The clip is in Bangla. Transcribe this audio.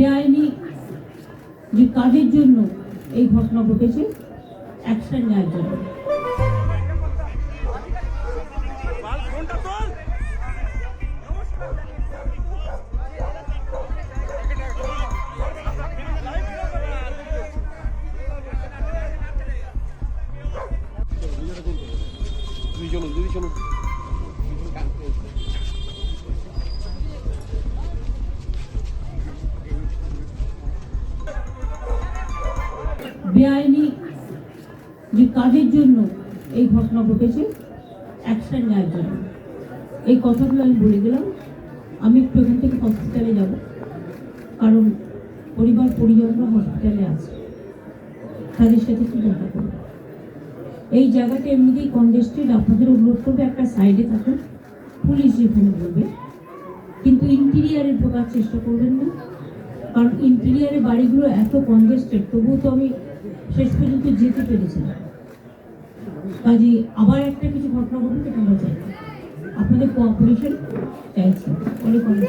বেআইনি যে কাজের জন্য এই ঘটনা ঘটেছে অ্যাকশন নেওয়ার জন্য। দুই চলুন বেআইনি যে কাজের জন্য এই ঘটনা ঘটেছে অ্যাকশন নেওয়ার জন্য। এই কথাগুলো আমি বলে গেলাম। আমি একটু এখান থেকে হসপিটালে যাব, কারণ পরিবার পরিজনরা হসপিটালে আছে। তাদের সাথে একটু দেখা করব। এই জায়গাটা এমনিতেই কনজেস্টেড আপনাদের অনুরোধ করবে একটা সাইডে থাকুন। পুলিশ যেখানে বলবে। কিন্তু ইন্টেরিয়ারে ঢোকার চেষ্টা করবেন না। কারণ ইন্টেরিয়ারে বাড়িগুলো এত কনজেস্টেড তবুও তো আমি শেষ পর্যন্ত যেতে পেরেছিলাম কাজে আবার একটা কিছু ঘটনা ঘটুক এটা আমরা চাই আপনাদের কোঅপারেশন চাইছি। অনেক অনেক